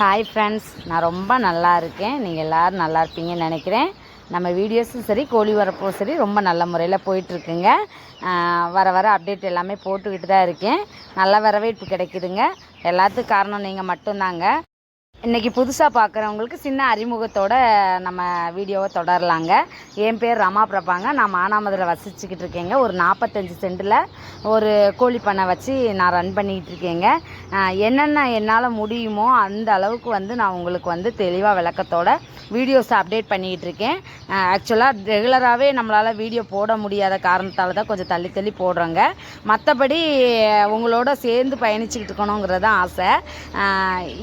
Hi friends நான் ரொம்ப நல்லா இருக்கேன். நீங்கள் எல்லோரும் நல்லா இருப்பீங்கன்னு நினைக்கிறேன். நம்ம வீடியோஸும் சரி கோழி வரப்பும் சரி ரொம்ப நல்ல முறையில் போயிட்டுருக்குங்க. வர வர அப்டேட் எல்லாமே போட்டுக்கிட்டு தான் இருக்கேன். நல்ல வரவேற்பு கிடைக்குதுங்க. எல்லாத்துக்கும் காரணம் நீங்கள் மட்டும்தாங்க. இன்றைக்கி புதுசாக பார்க்குறவங்களுக்கு சின்ன அறிமுகத்தோட நம்ம வீடியோவை தொடரலாங்க. என் பேர் ரமா பிரபாங்க. நான் மானாமதுரை வசிச்சுக்கிட்டு இருக்கேங்க. ஒரு நாற்பத்தஞ்சு சென்டில் ஒரு கோழி பண்ணை வச்சு நான் ரன் பண்ணிக்கிட்டு இருக்கேங்க. என்னென்ன என்னால் முடியுமோ அந்த அளவுக்கு வந்து நான் உங்களுக்கு வந்து தெளிவாக விளக்கத்தோட வீடியோஸை அப்டேட் பண்ணிக்கிட்டு இருக்கேன். ஆக்சுவலாக ரெகுலராகவே நம்மளால் வீடியோ போட முடியாத காரணத்தால் தான் கொஞ்சம் தள்ளி தள்ளி போடுறோங்க. மற்றபடி உங்களோட சேர்ந்து பயணிச்சுக்கிட்டு இருக்கணுங்கிறது தான் ஆசை.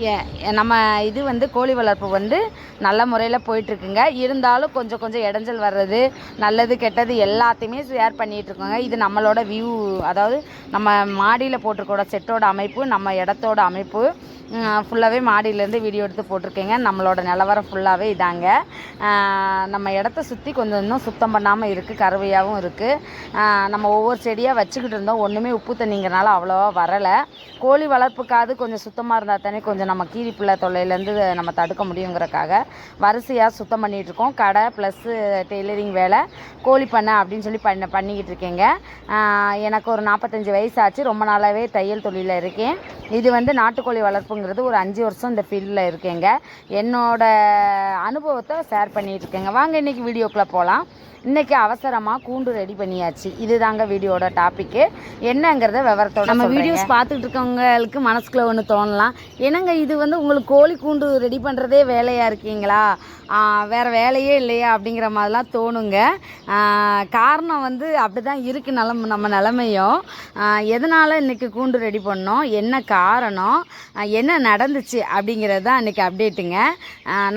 எ- நம்ம இது வந்து கோழி வளர்ப்பு வந்து நல்ல முறையில் போயிட்டுருக்குங்க. இருந்தாலும் கொஞ்சம் கொஞ்சம் இடைஞ்சல் வர்றது நல்லது கெட்டது எல்லாத்தையுமே ஷேர் பண்ணிகிட்டு இருக்கோங்க. இது நம்மளோட வியூ அதாவது நம்ம மாடியில் போட்டிருக்கோட செட்டோட அமைப்பு நம்ம இடத்தோட அமைப்பு. ஃபுல்லாகவே மாடியிலேருந்து வீடியோ எடுத்து போட்டிருக்கேங்க. நம்மளோட நிலவரம் ஃபுல்லாகவே இதாங்க. நம்ம இடத்த சுற்றி கொஞ்சம் இன்னும் சுத்தம் பண்ணாமல் இருக்குது கருவையாகவும் இருக்குது நம்ம ஒவ்வொரு செடியாக வச்சுக்கிட்டு இருந்தோம். ஒன்றுமே உப்பு தண்ணிங்கிறனால அவ்வளோவா வரலை. கோழி வளர்ப்புக்காவது கொஞ்சம் சுத்தமாக இருந்தால் தானே கொஞ்சம் நம்ம கீரி பிள்ளை கொள்ளையிலேருந்து நம்ம தடுக்க முடியுங்கிறக்காக வரிசையாக சுத்தம் பண்ணிகிட்ருக்கோம். கடை ப்ளஸ்ஸு டெய்லரிங் வேலை. கோழி பண்ணை அப்படின்னு சொல்லி பண்ண பண்ணிக்கிட்டு இருக்கேங்க எனக்கு ஒரு நாற்பத்தஞ்சு வயசு ஆச்சு ரொம்ப நாளாகவே தையல் தொழிலில் இருக்கேன். இது வந்து நாட்டுக்கோழி வளர்ப்புங்கிறது ஒரு அஞ்சு வருஷம் இந்த ஃபீல்டில் இருக்கேங்க. என்னோட அனுபவத்தை ஷேர் பண்ணிகிட்டு இருக்கேங்க வாங்க இன்றைக்கி வீடியோக்குள்ளே போகலாம். இன்றைக்கி அவசரமாக கூண்டு ரெடி பண்ணியாச்சு. இதுதாங்க வீடியோட டாப்பிக்கு என்னங்கிறத விவரத்தோட நம்ம வீடியோஸ் பார்த்துட்டு இருக்கவங்களுக்கு மனசுக்குள்ள ஒன்று தோணலாம். என்னங்க இது வந்து உங்களுக்கு கோழி கூண்டு ரெடி பண்ணுறதே வேலையாக இருக்கீங்களா? வேறு வேலையே இல்லையா அப்படிங்கிற மாதிரிலாம் தோணுங்க. காரணம் வந்து அப்படி தான் இருக்குது நிலம் நம்ம நிலமையும். எதனால் இன்றைக்கி கூண்டு ரெடி பண்ணோம்? என்ன காரணம்? என்ன நடந்துச்சு அப்படிங்கிறது தான் இன்றைக்கி அப்டேட்டுங்க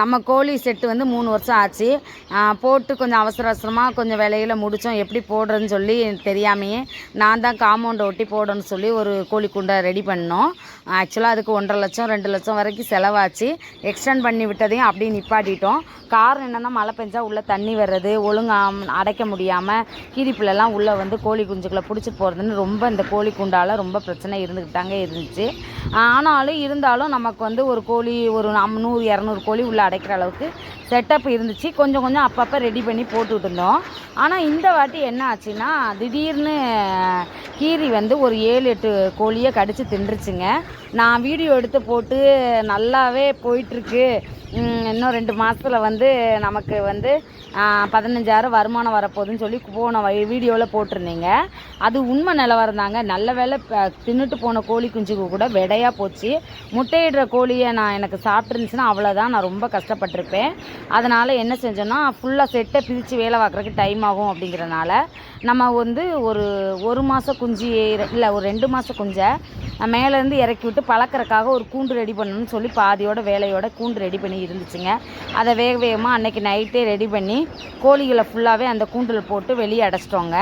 நம்ம கோழி செட்டு வந்து மூணு வருஷம் ஆச்சு. போட்டு கொஞ்சம் அவசர அவசரமாக கொஞ்சம் விலையில முடித்தோம் எப்படி போடுறேன்னு சொல்லி தெரியாமையே நான் தான் காம்பவுண்டை ஒட்டி போடணும்னு சொல்லி ஒரு கோழி குண்டை ரெடி பண்ணோம். ஆக்சுவலாக அதுக்கு ஒன்றரை லட்சம் ரெண்டு லட்சம் வரைக்கும் செலவாச்சு. எக்ஸ்டெண்ட் பண்ணி விட்டதையும் அப்படியே நிப்பாட்டிட்டோம். காரணம் என்னென்னா மழை பெஞ்சால் உள்ளே தண்ணி வர்றது ஒழுங்காக அடைக்க முடியாமல் கீரிப்புலெல்லாம் உள்ளே வந்து கோழி குஞ்சுக்களை பிடிச்சிட்டு போகிறதுன்னு ரொம்ப இந்த கோழி குண்டால் ரொம்ப பிரச்சனை இருந்துக்கிட்டாங்க இருந்துச்சு. ஆனாலும் இருந்தாலும் நமக்கு வந்து ஒரு கோழி ஒரு நூறு இரநூறு கோழி உள்ளே அடைக்கிற அளவுக்கு செட்டப் இருந்துச்சு. கொஞ்சம் கொஞ்சம் அப்பப்போ ரெடி பண்ணி போட்டுக்கிட்டு இருந்தோம். ஆனால் இந்த வாட்டி என்ன ஆச்சுன்னா திடீர்னு கீரி வந்து ஒரு ஏழு எட்டு கோழியை கடித்து தின்றுச்சுங்க. நான் வீடியோ எடுத்து போட்டு நல்லாவே போயிட்டுருக்கு. இன்னும் ரெண்டு மாதத்தில் வந்து நமக்கு வந்து பதினஞ்சாயிரம் வருமானம் வரப்போகுதுன்னு சொல்லி போன வீடியோவில் போட்டிருந்தீங்க. அது உண்மை நிலவரம் தாங்க. நல்ல வேலை தின்னுட்டு போன கோழி குஞ்சுக்கு கூட விடையாக போச்சு. முட்டையிடுற கோழியை நான் எனக்கு சாப்பிட்ருந்துச்சுன்னா அவ்வளோதான் நான் ரொம்ப கஷ்டப்பட்டிருப்பேன். அதனால் என்ன செஞ்சோன்னா ஃபுல்லாக செட்டை பிரித்து வேலை பார்க்குறதுக்கு டைம் ஆகும் அப்படிங்கிறனால நம்ம வந்து ஒரு ஒரு மாதம் குஞ்சு இல்லை ஒரு ரெண்டு மாதம் குஞ்சை மேலேருந்து இறக்கி விட்டு பழக்கறக்காக ஒரு கூண்டு ரெடி பண்ணணும்னு சொல்லி பாதியோட வேலையோட கூண்டு ரெடி பண்ணி இருந்துச்சுங்க. அதை வேக வேகமாக அன்னைக்கு நைட்டே ரெடி பண்ணி கோழிகளை ஃபுல்லாகவே அந்த கூண்டில் போட்டு வெளியே அடைச்சிட்டோங்க.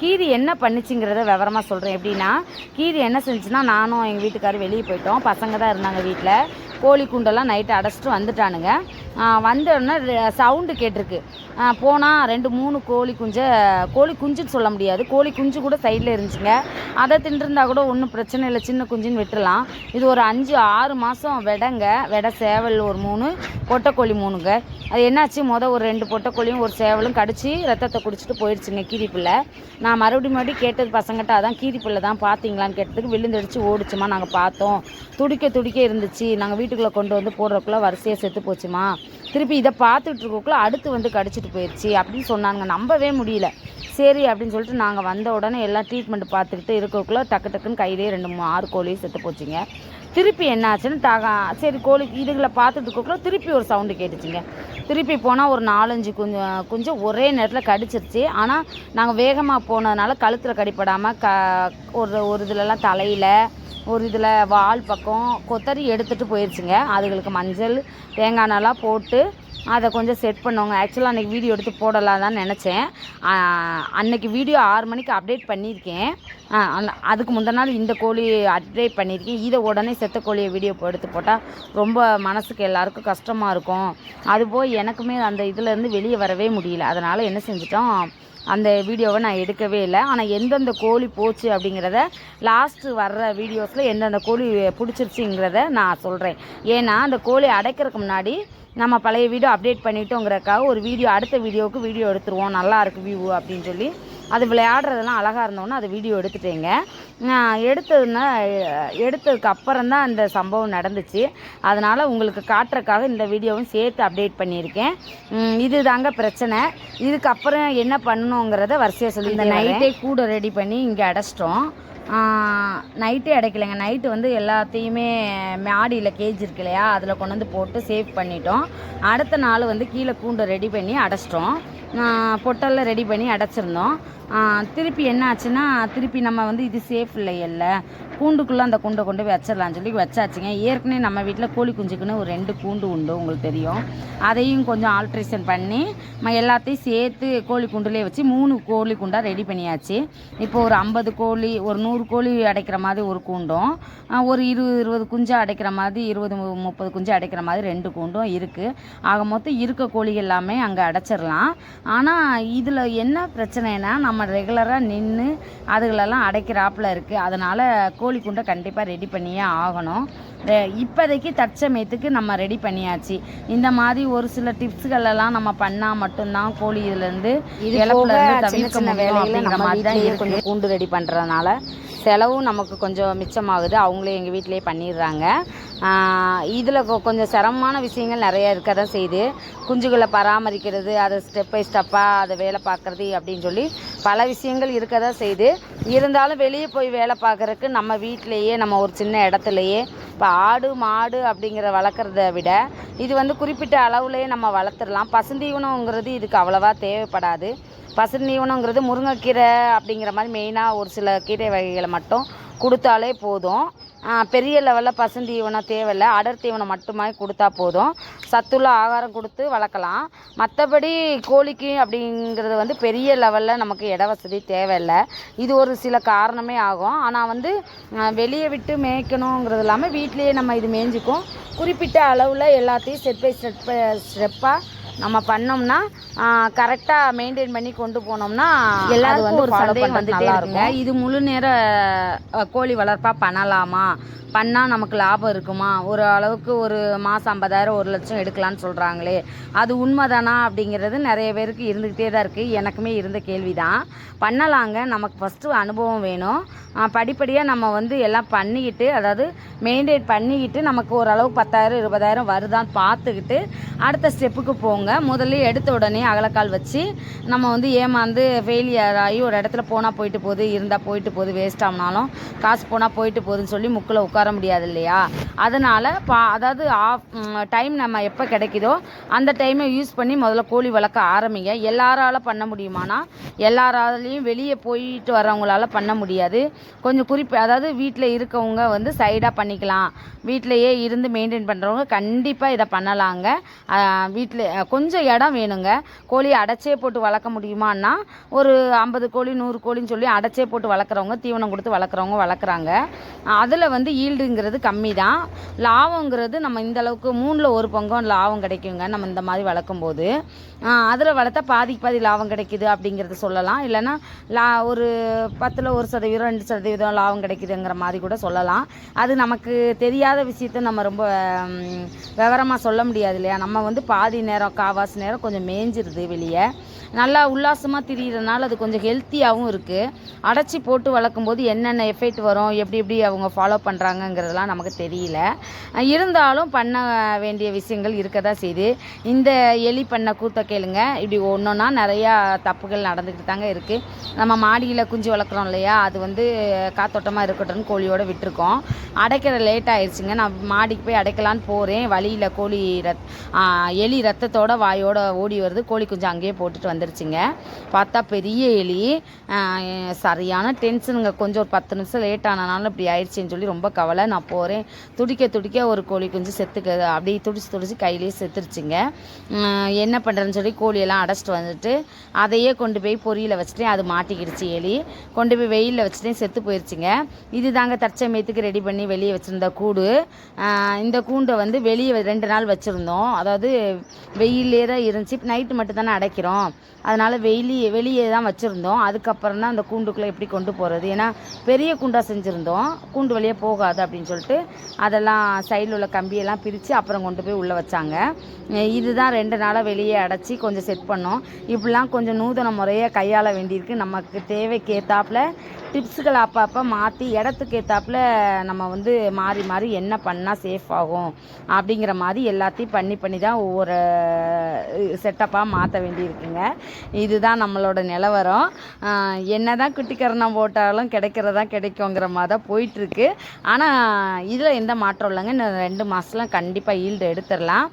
கீரி என்ன பண்ணுச்சுங்கிறத விவரமாக சொல்கிறேன் எப்படின்னா கீரி என்ன செஞ்சுன்னா நானும் எங்கள் வீட்டுக்காரர் வெளியே போயிட்டோம். பசங்க தான் இருந்தாங்க வீட்டில் கோழி குண்டெல்லாம் நைட்டு அடைச்சிட்டு வந்துட்டானுங்க. வந்தோடனே சவுண்டு கேட்டிருக்கு. போனால் ரெண்டு மூணு கோழி குஞ்சை கோழி குஞ்சுன்னு சொல்ல முடியாது. கோழி குஞ்சு கூட சைடில் இருந்துச்சுங்க. அதை தின்றுருந்தா கூட ஒன்றும் பிரச்சனை இல்லை. சின்ன குஞ்சுன்னு விட்டுடலாம். இது ஒரு அஞ்சு ஆறு மாதம் விடங்க. வெடை சேவல் ஒரு மூணு பொட்டைக்கோழி மூணுங்க. அது என்னாச்சு? மொதல் ஒரு ரெண்டு பொட்டைக்கோழியும் ஒரு சேவலும் கடிச்சு ரத்தத்தை குடிச்சிட்டு போயிடுச்சுங்க கீரிப்பிள்ளை நான் மறுபடியும் மறுபடியும் கேட்டது பசங்கிட்ட அதான் கீரிப்பிள்ளை தான் பார்த்தீங்களான்னு கேட்டதுக்கு விழுந்தடிச்சு ஓடிச்சுமா நாங்கள் பார்த்தோம். துடிக்க துடிக்க இருந்துச்சு. நாங்கள் வீட்டுக்குள்ளே கொண்டு வந்து போடுறதுக்குள்ளே வரிசையாக செத்து போச்சுமா? திருப்பி இதை பார்த்துட்டு இருக்கக்குள்ள அடுத்து வந்து கடிச்சிட்டு போயிடுச்சு அப்படின்னு சொன்னாங்க. நம்பவே முடியல. சரி அப்படின்னு சொல்லிட்டு நாங்கள் வந்த உடனே எல்லாம் ட்ரீட்மெண்ட் பார்த்துக்கிட்டு இருக்கக்குள்ளே டக்கு டக்குன்னு கையிலேயே ரெண்டு மூணு ஆறு கோழியும் செத்து போச்சுங்க. திருப்பி என்னாச்சுன்னு தகா சரி கோழி இதுகளை பார்த்துட்டு இருக்கக்குள்ள திருப்பி ஒரு சவுண்டு கேட்டுச்சுங்க. திருப்பி போனால் ஒரு நாலஞ்சு கொஞ்சம் கொஞ்சம் ஒரே நேரத்தில் கடிச்சிருச்சு. ஆனால் நாங்கள் வேகமாக போனதுனால கழுத்தில் கடிப்படாமல் க ஒரு ஒரு இதுலலாம் தலையில் ஒரு இதில் வால் பக்கம் கொத்தரி எடுத்துகிட்டு போயிடுச்சுங்க அதுகளுக்கு மஞ்சள் தேங்காய் எண்ணெய்லாம் போட்டு அதை கொஞ்சம் செட் பண்ணுவாங்க ஆக்சுவலாக அன்றைக்கி வீடியோ எடுத்து போடலாம் தான் நினச்சேன். அன்னைக்கு வீடியோ ஆறு மணிக்கு அப்டேட் பண்ணியிருக்கேன். அதுக்கு முந்தின நாள் இந்த கோழி அப்டேட் பண்ணியிருக்கேன். இதை உடனே செத்த கோழியை வீடியோ எடுத்து போட்டால் ரொம்ப மனசுக்கு எல்லாருக்கும் கஷ்டமாக இருக்கும். அதுபோய் எனக்குமே அந்த இதுலேருந்து வெளியே வரவே முடியல. அதனால் என்ன செஞ்சிட்டோம் அந்த வீடியோவை நான் எடுக்கவே இல்லை. ஆனால் எந்தெந்த கோழி போச்சு அப்படிங்கிறத லாஸ்ட்டு வர்ற வீடியோஸில் எந்தெந்த கோழி பிடிச்சிருச்சுங்கிறத நான் சொல்கிறேன் ஏன்னா அந்த கோழி அடைக்கிறதுக்கு முன்னாடி நம்ம பழைய வீடியோ அப்டேட் பண்ணிட்டோங்கிறக்காக ஒரு வீடியோ அடுத்த வீடியோவுக்கு வீடியோ எடுத்துருவோம். நல்லாயிருக்கு வியூ அப்படின்னு சொல்லி. அது விளையாடுறதெல்லாம் அழகாக இருந்தோன்னே அது வீடியோ எடுத்துட்டேங்க. எடுத்ததுன்னா எடுத்ததுக்கு அப்புறம் தான் அந்த சம்பவம் நடந்துச்சு. அதனால் உங்களுக்கு காட்டுறக்காக இந்த வீடியோவும் சேர்த்து அப்டேட் பண்ணியிருக்கேன். இது தாங்க பிரச்சனை. இதுக்கப்புறம் என்ன பண்ணணுங்கிறத வரிசையாக சொல்லி இந்த நைட்டே கூட ரெடி பண்ணி இங்கே அடைச்சிட்டோம். நைட்டே அடைக்கலைங்க. நைட்டு வந்து எல்லாத்தையுமே மாடியில் கேஜ் இருக்கு இல்லையா? அதில் கொண்டு வந்து போட்டு சேவ் பண்ணிட்டோம். அடுத்த நாள் வந்து கீழே கூண்டை ரெடி பண்ணி அடைச்சிட்டோம். பொட்டலில் ரெடி பண்ணி அடைச்சிருந்தோம். திருப்பி என்ன ஆச்சுன்னா திருப்பி நம்ம வந்து இது சேஃப் இல்லை இல்லை. கூண்டுக்குள்ளே அந்த கூண்டை கொண்டு வச்சிடலாம்னு சொல்லி வச்சாச்சுங்க. ஏற்கனவே நம்ம வீட்டில் கோழி குஞ்சுக்குன்னு ஒரு ரெண்டு கூண்டு உண்டு உங்களுக்கு தெரியும். அதையும் கொஞ்சம் ஆல்ட்ரேஷன் பண்ணி நம்ம எல்லாத்தையும் சேர்த்து கோழி குண்டுலேயே வச்சு மூணு கோழி குண்டாக ரெடி பண்ணியாச்சு. இப்போ ஒரு ஐம்பது கோழி ஒரு நூறு கோழி அடைக்கிற மாதிரி ஒரு கூண்டும் ஒரு இருபது இருபது குஞ்சு அடைக்கிற மாதிரி இருபது மு- முப்பது குஞ்சு அடைக்கிற மாதிரி ரெண்டு கூண்டும் இருக்குது ஆக மொத்தம் இருக்க கோழி எல்லாமே அங்கே அடைச்சிடலாம். ஆனால் இதில் என்ன பிரச்சனைனா நம்ம ரெகுலராக நின்று அதுகளெல்லாம் அடைக்கிறாப்புல இருக்குது அதனால் கோழி குண்டை கண்டிப்பாக ரெடி பண்ணியே ஆகணும். இப்போதைக்கு தற்சமயத்துக்கு நம்ம ரெடி பண்ணியாச்சு. இந்த மாதிரி ஒரு சில டிப்ஸ்கள் எல்லாம் நம்ம பண்ணால் மட்டும்தான் கோழி இதுலேருந்து இழப்புல இருந்து தவிர்க்க முடியும் அப்படிங்கிற மாதிரி தான். கொஞ்சம் கூண்டு ரெடி பண்ணுறதுனால செலவும் நமக்கு கொஞ்சம் மிச்சமாகுது. அவங்களே எங்கள் வீட்டிலேயே பண்ணிடுறாங்க. இதில் கொஞ்சம் சிரமமான விஷயங்கள் நிறைய இருக்க தான் செய்யுது. குஞ்சுகளை பராமரிக்கிறது அதை ஸ்டெப் பை ஸ்டெப்பாக அதை வேலை பார்க்குறது அப்படின்னு சொல்லி பல விஷயங்கள் இருக்க தான் செய்யுது. இருந்தாலும் வெளியே போய் வேலை பார்க்குறதுக்கு நம்ம வீட்டிலேயே நம்ம ஒரு சின்ன இடத்துலையே இப்போ ஆடு மாடு அப்படிங்கிற வளர்க்குறத விட இது வந்து குறிப்பிட்ட அளவுலேயே நம்ம வளர்த்துடலாம். பசுந்தீவனங்கிறது இதுக்கு அவ்வளோவா தேவைப்படாது. பசுந்தீவனங்கிறது முருங்கைக்கீரை அப்படிங்கிற மாதிரி மெயினாக ஒரு சில கீரை வகைகளை மட்டும் கொடுத்தாலே போதும். பெரிய லெவலில் பசுந்தீவனம் தேவையில்லை. அடர் தீவனம் மட்டுமே கொடுத்தா போதும். சத்துள்ள ஆகாரம் கொடுத்து வளர்க்கலாம். மற்றபடி கோழிக்கு அப்படிங்கிறது வந்து பெரிய லெவலில் நமக்கு இட வசதி தேவையில்லை. இது ஒரு சில காரணமே ஆகும். ஆனால் வந்து வெளியே விட்டு மேய்க்கணுங்கிறது இல்லாமல் வீட்டிலேயே நம்ம இது மேய்ஞ்சிக்கும் குறிப்பிட்ட அளவில் எல்லாத்தையும் ஸ்டெப் பை ஸ்டெப் ஸ்டெப்பாக நம்ம பண்ணோம்னா கரெக்டாக மெயின்டைன் பண்ணி கொண்டு போனோம்னா எல்லாருக்கும் ஒரு சந்தேகம் வந்துட்டே இருக்குங்க. இது முழு நேர கோழி வளர்ப்பா பண்ணலாமா? பண்ணால் நமக்கு லாபம் இருக்குமா? ஒரு அளவுக்கு ஒரு மாதம் ஐம்பதாயிரம் ஒரு லட்சம் எடுக்கலான்னு சொல்கிறாங்களே அது உண்மைதானா அப்படிங்கிறது நிறைய பேருக்கு இருந்துக்கிட்டே தான் இருக்குது எனக்குமே இருந்த கேள்வி தான் பண்ணலாங்க. நமக்கு ஃபஸ்ட்டு அனுபவம் வேணும். படிப்படியாக நம்ம வந்து எல்லாம் பண்ணிக்கிட்டு அதாவது மெயின்டைன் பண்ணிக்கிட்டு நமக்கு ஓரளவு பத்தாயிரம் இருபதாயிரம் வருதான்னு பார்த்துக்கிட்டு அடுத்த ஸ்டெப்புக்கு போங்க. முதல்ல எடுத்த உடனே அகலக்கால் வச்சு நம்ம வந்து ஏமாந்து ஃபெயிலியர் ஆகி ஒரு இடத்துல போனால் போயிட்டு போகுது இருந்தால் போயிட்டு போகுது வேஸ்ட் ஆகினாலும் காசு போனால் போயிட்டு போகுதுன்னு சொல்லி முக்கில் உட்கார முடியாது இல்லையா? அதனால் பா அதாவது ஆஃப் டைம் நம்ம எப்போ கிடைக்குதோ அந்த டைமை யூஸ் பண்ணி முதல்ல கோழி வளர்க்க ஆரம்பிங்க. எல்லாரால் பண்ண முடியுமானா எல்லாராலையும் வெளியே போயிட்டு வரவங்களால பண்ண முடியாது. கொஞ்சம் குறிப்பு அதாவது வீட்டில் இருக்கவங்க வந்து சைடாக பண்ணிக்கலாம். வீட்டிலையே இருந்து மெயின்டைன் பண்ணுறவங்க கண்டிப்பாக இதை பண்ணலாங்க. வீட்டில் கொஞ்சம் இடம் வேணுங்க. கோழி அடைச்சே போட்டு வளர்க்க முடியுமான்னா ஒரு ஐம்பது கோழி நூறு கோழின்னு சொல்லி அடைச்சே போட்டு வளர்க்குறவங்க தீவனம் கொடுத்து வளர்க்குறவங்க வளர்க்குறாங்க. அதில் வந்து ஈல்டுங்கிறது கம்மி தான் லாபங்கிறது நம்ம இந்த அளவுக்கு மூணில் ஒரு பங்கம் லாபம் கிடைக்குங்க நம்ம இந்த மாதிரி வளர்க்கும் போது அதில் வளர்த்தா பாதிக்கு பாதி லாபம் கிடைக்குது அப்படிங்கிறத சொல்லலாம். இல்லைன்னா லா ஒரு பத்தில் ஒரு சதவீதம் ரெண்டு சதவீதம் லாபம் கிடைக்குதுங்கிற மாதிரி கூட சொல்லலாம். அது நமக்கு தெரியாத விஷயத்த நம்ம ரொம்ப விவரமாக சொல்ல முடியாது இல்லையா? நம்ம வந்து பாதி நேரம் காவாசி நேரம் கொஞ்சம் மேய்ஞ்சிருது வெளியே. நல்லா உல்லாசமாக திரியிறதுனால அது கொஞ்சம் ஹெல்த்தியாகவும் இருக்குது அடைச்சி போட்டு வளர்க்கும் போது என்னென்ன எஃபெக்ட் வரும் எப்படி எப்படி அவங்க ஃபாலோ பண்ணுறாங்கங்கிறதெல்லாம் நமக்கு தெரியல. இருந்தாலும் பண்ண வேண்டிய விஷயங்கள் இருக்க தான் செய்யுது. இந்த எலி பண்ண கூத்த கேளுங்க. இப்படி ஒன்றொன்னா நிறையா தப்புகள் நடந்துக்கிட்டு தாங்க இருக்குது நம்ம மாடியில் குஞ்சு வளர்க்குறோம் இல்லையா? அது வந்து காத்தோட்டமாக இருக்கட்டும்னு கோழியோட விட்டுருக்கோம். அடைக்கிற லேட் ஆயிடுச்சுங்க. நான் மாடிக்கு போய் அடைக்கலான்னு போகிறேன் வழியில் கோழி ரத் எலி ரத்தத்தோட வாயோட ஓடி வருது. கோழி குஞ்சு அங்கேயே போட்டுட்டு வந்துருச்சுங்க. பார்த்தா பெரிய எலி. சரியான டென்ஷனுங்க கொஞ்சம் ஒரு பத்து நிமிஷம் லேட் ஆனாலும் இப்படி ஆயிடுச்சின்னு சொல்லி ரொம்ப கவலை. நான் போகிறேன் துடிக்க துடிக்க ஒரு கோழி குஞ்சு செத்துக்கு அப்படியே துடிச்சு துடிச்சு கையிலேயே செத்துருச்சுங்க. என்ன பண்ணுறேன்னு சொல்லி கோழியெல்லாம் அடைச்சிட்டு வந்துட்டு அதையே கொண்டு போய் பொரியில் வச்சுட்டேன். அது மாட்டிக்கிடுச்சு எலி. கொண்டு போய் வெயிலில் வச்சுட்டேன். செத்து போயிடுச்சுங்க இது தாங்க தற்சமயத்துக்கு ரெடி பண்ணி வெளியே வச்சுருந்த கூடு. இந்த கூண்டை வந்து வெளியே ரெண்டு நாள் வச்சுருந்தோம். அதாவது வெயிலே தான் இருந்துச்சு. நைட்டு மட்டும் தானே அடைக்கிறோம். அதனால் வெளியே வெளியே தான் வச்சுருந்தோம். அதுக்கப்புறம் தான் அந்த கூண்டுக்குள்ளே எப்படி கொண்டு போகிறது ஏன்னா பெரிய கூண்டாக செஞ்சுருந்தோம். கூண்டு வழியே போகாது அப்படின்னு சொல்லிட்டு அதெல்லாம் சைடில் உள்ள கம்பியெல்லாம் பிரித்து அப்புறம் கொண்டு போய் உள்ளே வச்சாங்க. இதுதான் ரெண்டு நாளாக வெளியே அடைச்சி கொஞ்சம் செட் பண்ணோம். இப்படிலாம் கொஞ்சம் நூதன முறையாக கையாள வேண்டியிருக்கு. நமக்கு தேவைக்கேற்றாப்புல டிப்ஸுகளை அப்பப்போ மாற்றி இடத்துக்கு ஏற்றாப்புல நம்ம வந்து மாறி மாறி என்ன பண்ணால் சேஃப் ஆகும் அப்படிங்கிற மாதிரி எல்லாத்தையும் பண்ணி பண்ணி தான் ஒவ்வொரு செட்டப்பாக மாற்ற வேண்டியிருக்குங்க. இதுதான் நம்மளோட நிலவரம். என்ன தான் குட்டிக்கரணம் போட்டாலும் கிடைக்கிறதா கிடைக்குங்கிற மாதிரி தான் போயிட்டுருக்கு. ஆனால் இதில் எந்த மாற்றம் இல்லைங்க. இன்னும் ரெண்டு மாதம்லாம் கண்டிப்பாக ஈல்டு எடுத்துடலாம்.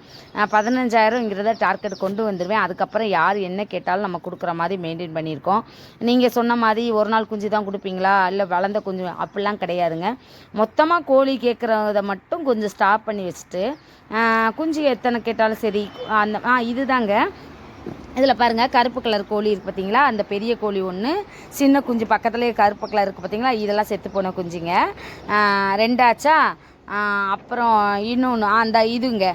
பதினஞ்சாயிரங்கிறத டார்கெட் கொண்டு வந்துடுவேன் அதுக்கப்புறம் யார் என்ன கேட்டாலும் நம்ம கொடுக்குற மாதிரி மெயின்டைன் பண்ணியிருக்கோம். நீங்கள் சொன்ன மாதிரி ஒரு நாள் குஞ்சு தான் கொடுப்பீங்களா இல்லை வளர்ந்த கொஞ்சம் அப்படிலாம் கிடையாதுங்க. மொத்தமாக கோழி கேட்குறத மட்டும் கொஞ்சம் ஸ்டாப் பண்ணி வச்சுட்டு குஞ்சு எத்தனை கேட்டாலும் சரி அந்த ஆ இதுதாங்க. இதில் பாருங்கள் கருப்பு கலர் கோழி இருக்குது பார்த்தீங்களா அந்த பெரிய கோழி ஒன்று சின்ன குஞ்சு பக்கத்துலேயே கருப்பு கலர் இருக்குது பார்த்தீங்களா இதெல்லாம் செத்து போன குஞ்சுங்க. ரெண்டாச்சா? அப்புறம் இன்னொன்று அந்த இதுங்க.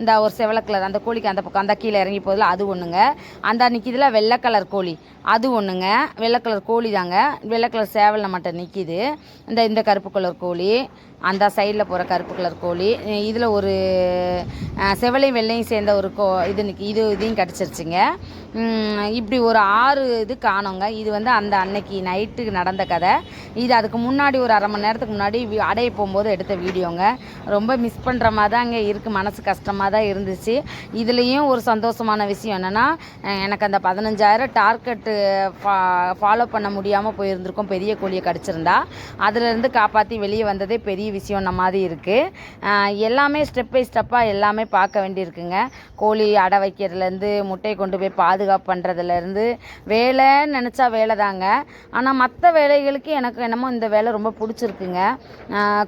இந்த ஒரு செவல கலர் அந்த கோழிக்கு அந்த பக்கம் அந்த கீழே இறங்கி போதில் அது ஒன்றுங்க அந்த நிற்கிதுல வெள்ளை கலர் கோழி. அது ஒன்றுங்க வெள்ளை கலர் கோழி தாங்க. வெள்ளை கலர் சேவலில் மட்டும் நிற்கிது இந்த இந்த கருப்பு கலர் கோழி. அந்த சைடில் போகிற கருப்பு கலர் கோழி. இதில் ஒரு செவலையும் வெள்ளையும் சேர்ந்த ஒரு கோ இது இது இதையும் கிடச்சிருச்சுங்க. இப்படி ஒரு ஆறு இது காணோங்க. இது வந்து அந்த அன்னைக்கு நைட்டுக்கு நடந்த கதை. இது அதுக்கு முன்னாடி ஒரு அரை மணி நேரத்துக்கு முன்னாடி அடைய போகும்போது எடுத்த வீடியோங்க. ரொம்ப மிஸ் பண்ணுற மாதிரி தாங்க இருக்குது மனசு கஷ்டமாக தான் இருந்துச்சு. இதுலேயும் ஒரு சந்தோஷமான விஷயம் என்னென்னா எனக்கு அந்த பதினஞ்சாயிரம் டார்கெட்டு ஃபா ஃபாலோ பண்ண முடியாமல் போயிருந்திருக்கோம். பெரிய கோழியை கடிச்சிருந்தா. அதுலேருந்து காப்பாற்றி வெளியே வந்ததே பெரிய விஷயம் மாதிரி இருக்குது எல்லாமே ஸ்டெப் பை ஸ்டெப்பாக எல்லாமே பார்க்க வேண்டியிருக்குங்க. கோழி அடை வைக்கிறதுலேருந்து முட்டையை கொண்டு போய் பாதுகாப்பு பண்ணுறதுலேருந்து வேலைன்னு நினச்சா வேலை தாங்க. ஆனால் மற்ற வேலைகளுக்கு எனக்கு என்னமோ இந்த வேலை ரொம்ப பிடிச்சிருக்குங்க.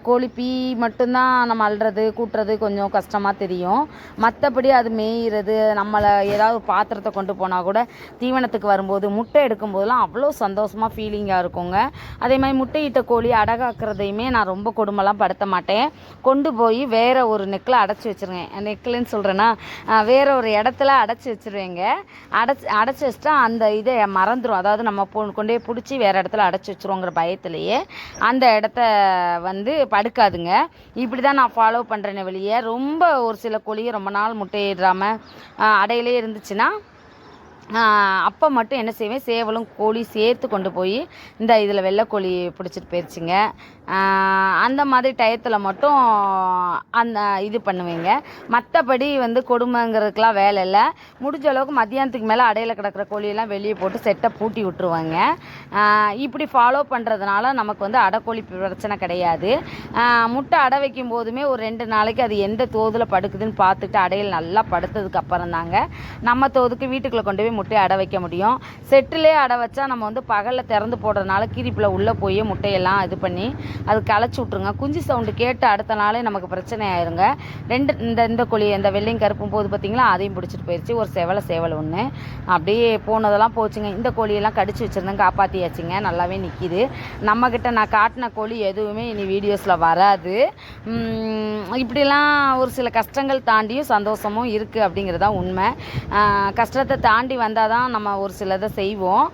கோழி பீ மட்டும்தான் நம்ம அள்ளுறது கூட்டுறது கொஞ்சம் கஷ்டமாக தெரியும். மற்றபடி அது மேயிறது நம்மளை ஏதாவது பாத்திரத்தை கொண்டு போனால் கூட தீவனத்துக்கு வரும்போது முட்டை எடுக்கும்போதெல்லாம் அவ்வளோ சந்தோஷமாக ஃபீலிங்காக இருக்குங்க. அதே மாதிரி முட்டையிட்ட கோழி அடகாக்குறதையுமே நான் ரொம்ப கொடுமைலாம் படுத்த மாட்டேன். கொண்டு போய் வேறு ஒரு நெக்கில் அடைச்சி வச்சிருவேன் நெக்கில்னு சொல்கிறேன்னா வேறு ஒரு இடத்துல அடைச்சி வச்சிருவேங்க. அடைச்சி அடைச்சி வச்சிட்டா அந்த இதை மறந்துடும் அதாவது நம்ம போ கொண்டு போய் பிடிச்சி வேறு இடத்துல அடைச்சி வச்சிருவோங்கிற பயத்துலேயே அந்த இடத்த வந்து படுக்காதுங்க. இப்படி தான் நான் ஃபாலோ பண்ணுறேன்னு வெளியே. ரொம்ப ஒரு சில கோழியை ரொம்ப நாள் முட்டையிடாமல் அடையிலே இருந்துச்சுன்னா அப்போ மட்டும் என்ன செய்வேன்? சேவலும் கோழி சேர்த்து கொண்டு போய் இந்த இதில் வெள்ளைக்கோழி பிடிச்சிட்டு போயிடுச்சுங்க அந்த மாதிரி டயத்தில் மட்டும் அந்த இது பண்ணுவேங்க. மற்றபடி வந்து கொடுமைங்கிறதுக்கெலாம் வேலை இல்லை. முடிஞ்ச அளவுக்கு மத்தியானத்துக்கு மேலே அடையில் கிடக்கிற கோழியெல்லாம் வெளியே போட்டு செட்டை பூட்டி விட்டுருவாங்க. இப்படி ஃபாலோ பண்ணுறதுனால நமக்கு வந்து அடைக்கோழி பிரச்சனை கிடையாது. முட்டை அடை வைக்கும் போதுமே ஒரு ரெண்டு நாளைக்கு அது எந்த தோதில் படுக்குதுன்னு பார்த்துட்டு அடையில் நல்லா படுத்ததுக்கு அப்புறம் தாங்க நம்ம தோதுக்கு வீட்டுக்குள்ளே கொண்டு போய் முட்டையை அடை வைக்க முடியும். செட்டிலே அடை வச்சா நம்ம வந்து பகலில் திறந்து போடுறதுனால கீரிப்பில் உள்ளே போய் முட்டையெல்லாம் இது பண்ணி அது களைச்சி விட்ருங்க குஞ்சு சவுண்டு கேட்டு அடுத்த நாளே நமக்கு பிரச்சனை ஆயிருங்க. ரெண்டு இந்த இந்த கோழி இந்த வெள்ளையும் கருப்பும் போது பார்த்தீங்களா அதையும் பிடிச்சிட்டு போயிடுச்சு ஒரு செவலை சேவல் ஒன்று அப்படியே போனதெல்லாம் போச்சுங்க. இந்த கோழியெல்லாம் கடிச்சு வச்சுருந்தேன். காப்பாற்றியாச்சுங்க நல்லாவே நிற்கிது நம்மக்கிட்ட நான் காட்டின கோழி எதுவுமே இனி வீடியோஸில் வராது. இப்படிலாம் ஒரு சில கஷ்டங்கள் தாண்டியும் சந்தோஷமும் இருக்குது அப்படிங்கிறது தான் உண்மை கஷ்டத்தை தாண்டி வந்தால் தான் நம்ம ஒரு சிலதை செய்வோம்.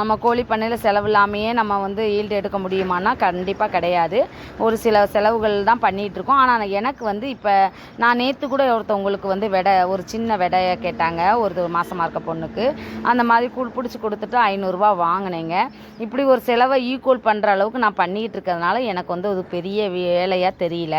நம்ம கோழி பண்ணையில் செலவு இல்லாமையே நம்ம வந்து ஈல்டு எடுக்க முடியுமானா கண்டிப்பாக கிடையாது. ஒரு சில செலவுகள் தான் பண்ணிகிட்டு இருக்கோம். ஆனால் எனக்கு வந்து இப்போ நான் நேற்று கூட ஒருத்தவங்களுக்கு வந்து விடை ஒரு சின்ன விடையை கேட்டாங்க ஒரு மாதமாக இருக்க பொண்ணுக்கு. அந்த மாதிரி கூழ் பிடிச்சி கொடுத்துட்டு ஐநூறுரூவா வாங்கினேங்க. இப்படி ஒரு செலவை ஈக்குவல் பண்ணுற அளவுக்கு நான் பண்ணிகிட்டு இருக்கிறதுனால எனக்கு வந்து ஒரு பெரிய வேலையாக தெரியல.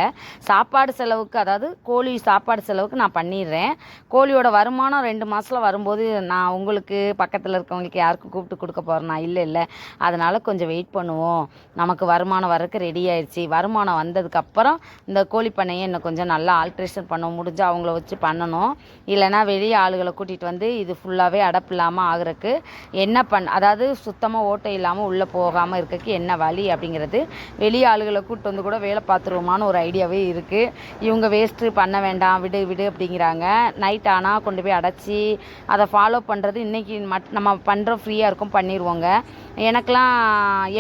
சாப்பாடு செலவுக்கு அதாவது கோழி சாப்பாடு செலவுக்கு நான் பண்ணிடுறேன். கோழியோட வருமானம் ரெண்டு மாதத்தில் வரும்போது நான் உங்களுக்கு பக்கத்தில் இருக்கவங்களுக்கு யாருக்கும் கூப்பிட்டு கொடுக்க போகிறேன்னா இல்லை இல்லை. அதனால் கொஞ்சம் வெயிட் பண்ணுவோம். நமக்கு வருமானம் வரக்கு ரெடி ஆயிடுச்சு. வருமானம் வந்ததுக்கப்புறம் இந்த கோழி பண்ணையை இன்னும் கொஞ்சம் நல்லா ஆல்ட்ரேஷன் பண்ண முடிஞ்சு அவங்கள வச்சு பண்ணணும். இல்லைன்னா வெளியே ஆளுகளை கூட்டிகிட்டு வந்து இது ஃபுல்லாகவே அடப்பு இல்லாமல் ஆகுறக்கு என்ன பண் அதாவது சுத்தமாக ஓட்டை இல்லாமல் உள்ளே போகாமல் இருக்கக்கு என்ன வழி அப்படிங்கிறது வெளியே ஆளுகளை கூப்பிட்டு வந்து கூட வேலை பார்த்துருவோமான்னு ஒரு ஐடியாவே இருக்குது இவங்க வேஸ்ட்டு பண்ண வேண்டாம் விடு விடு அப்படிங்கிறாங்க. நைட் ஆனால் கொண்டு போய் அடைச்சி அதை ஃபாலோ பண்ண பண்ணுறது இன்றைக்கி மட் நம்ம பண்ணுறோம் ஃப்ரீயாக இருக்கும் பண்ணிடுவோங்க எனக்கெலாம்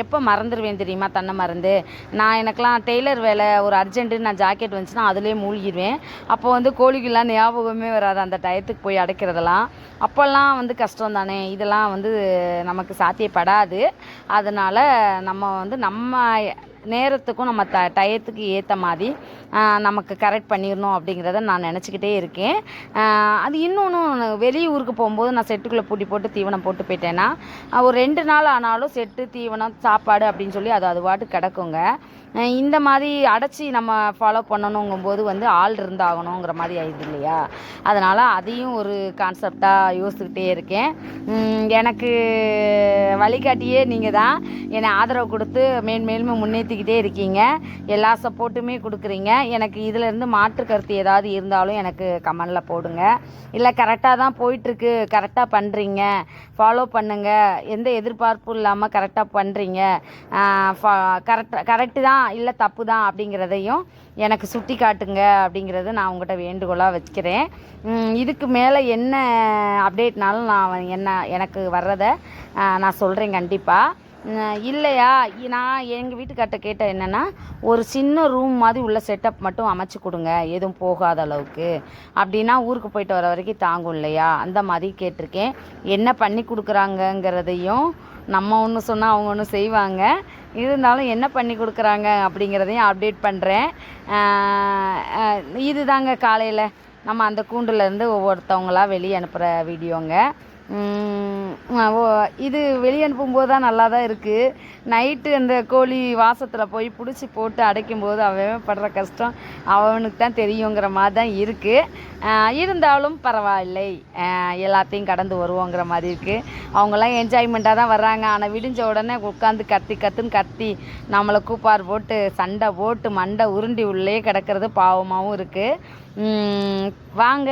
எப்போ மறந்துடுவேன் தெரியுமா? தன்னை மறந்து. நான் எனக்கெலாம் டெய்லர் வேலை ஒரு அர்ஜென்ட்டு நான் ஜாக்கெட் வந்துச்சுன்னா அதிலே மூழ்கிடுவேன் அப்போ வந்து கோழிக்கெல்லாம் ஞாபகமே வராது அந்த டயத்துக்கு போய் அடைக்கிறதெல்லாம். அப்போல்லாம் வந்து கஷ்டம் தானே. இதெல்லாம் வந்து நமக்கு சாத்தியப்படாது. அதனால் நம்ம வந்து நம்ம நேரத்துக்கும் நம்ம த டயத்துக்கு ஏற்ற மாதிரி நமக்கு கரெக்ட் பண்ணிடணும் அப்படிங்கிறத நான் நினச்சிக்கிட்டே இருக்கேன். அது இன்னொன்று வெளியூருக்கு போகும்போது நான் செட்டுக்குள்ளே பூட்டி போட்டு தீவனம் போட்டு போயிட்டேன்னா ஒரு ரெண்டு நாள் ஆனாலும் செட்டு தீவனம் சாப்பாடு அப்படின்னு சொல்லி அது அது பாட்டு கிடக்குங்க. இந்த மாதிரி அடைச்சி நம்ம ஃபாலோ பண்ணணுங்கும்போது வந்து ஆள் இருந்தாகணுங்கிற மாதிரி ஆயிடுது இல்லையா? அதனால் அதையும் ஒரு கான்செப்டாக யோசிச்சுக்கிட்டே இருக்கேன். எனக்கு வழிகாட்டியே நீங்கள் தான் என்னை ஆதரவு கொடுத்து மேன்மேலும் முன்னேற்றிக்கிட்டே இருக்கீங்க. எல்லா சப்போர்ட்டுமே கொடுக்குறீங்க. எனக்கு இதிலேருந்து மாற்று கருத்து ஏதாவது இருந்தாலும் எனக்கு கமெண்டில் போடுங்க. இல்லை கரெக்டாக தான் போயிட்டுருக்கு. கரெக்டாக பண்ணுறீங்க ஃபாலோ பண்ணுங்கள் எந்த எதிர்பார்ப்பும் இல்லாமல் கரெக்டாக பண்ணுறீங்க கரெக்ட் கரெக்டு தான் இல்லை தப்பு தான் அப்படிங்கிறதையும் எனக்கு சுட்டி காட்டுங்க அப்படிங்கிறத நான் உங்கள்கிட்ட வேண்டுகோளாக வச்சுக்கிறேன். இதுக்கு மேலே என்ன அப்டேட்னாலும் நான் என்ன எனக்கு வர்றதை நான் சொல்கிறேன் கண்டிப்பாக இல்லையா? நான் எங்கள் வீட்டுக்கார்ட்ட கேட்ட என்னென்னா ஒரு சின்ன ரூம் மாதிரி உள்ள செட்டப் மட்டும் அமைச்சு கொடுங்க எதுவும் போகாத அளவுக்கு. அப்படின்னா ஊருக்கு போயிட்டு வர வரைக்கும் தாங்கும் இல்லையா? அந்த மாதிரி கேட்டிருக்கேன். என்ன பண்ணி கொடுக்குறாங்கங்கிறதையும் நம்ம ஒன்று சொன்னால் அவங்க ஒன்று செய்வாங்க. இருந்தாலும் என்ன பண்ணி கொடுக்குறாங்க அப்படிங்கிறதையும் அப்டேட் பண்ணுறேன் இது தாங்க காலையில் நம்ம அந்த கூண்டுலேருந்து ஒவ்வொருத்தவங்களா வெளியே அனுப்புகிற வீடியோங்க ஓ இது வெளியே அனுப்பும்போது தான் நல்லா தான் இருக்குது நைட்டு அந்த கோழி வாசத்தில் போய் பிடிச்சி போட்டு அடைக்கும்போது அவன் படுற கஷ்டம் அவனுக்கு தான் தெரியுங்கிற மாதிரி தான் இருக்குது இருந்தாலும் பரவாயில்லை. எல்லாத்தையும் கடந்து வருவோங்கிற மாதிரி இருக்குது அவங்கெல்லாம் என்ஜாய்மெண்ட்டாக தான் வர்றாங்க. ஆனால் விடிஞ்ச உடனே உட்காந்து கத்தி கத்துன்னு கத்தி நம்மளை கூப்பார் போட்டு சண்டை போட்டு மண்டை உருண்டி உள்ளே கிடக்கிறது பாவமாகவும் இருக்குது வாங்க.